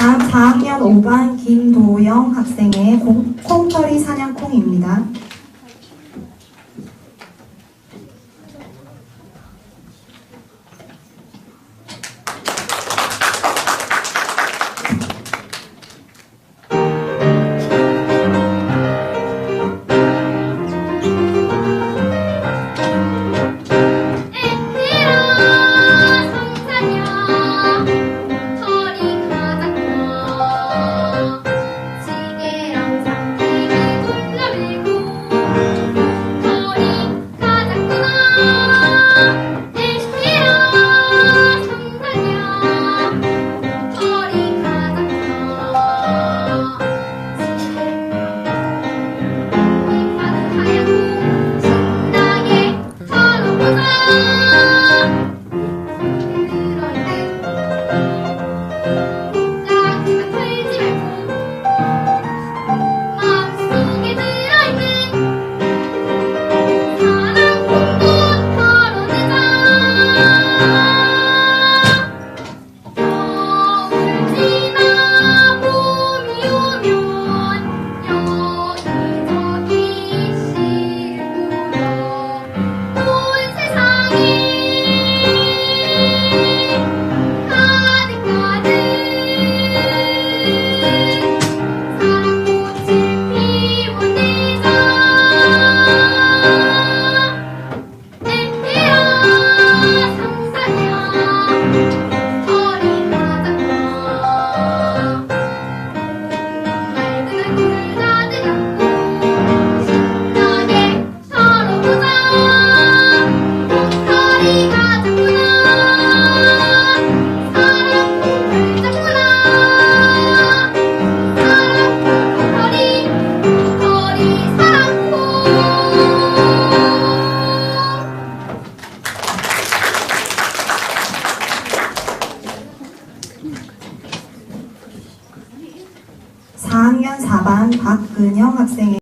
4학년 5반 김도영 학생의 콩처리 사냥콩입니다. 4학년 4반 박근영 학생의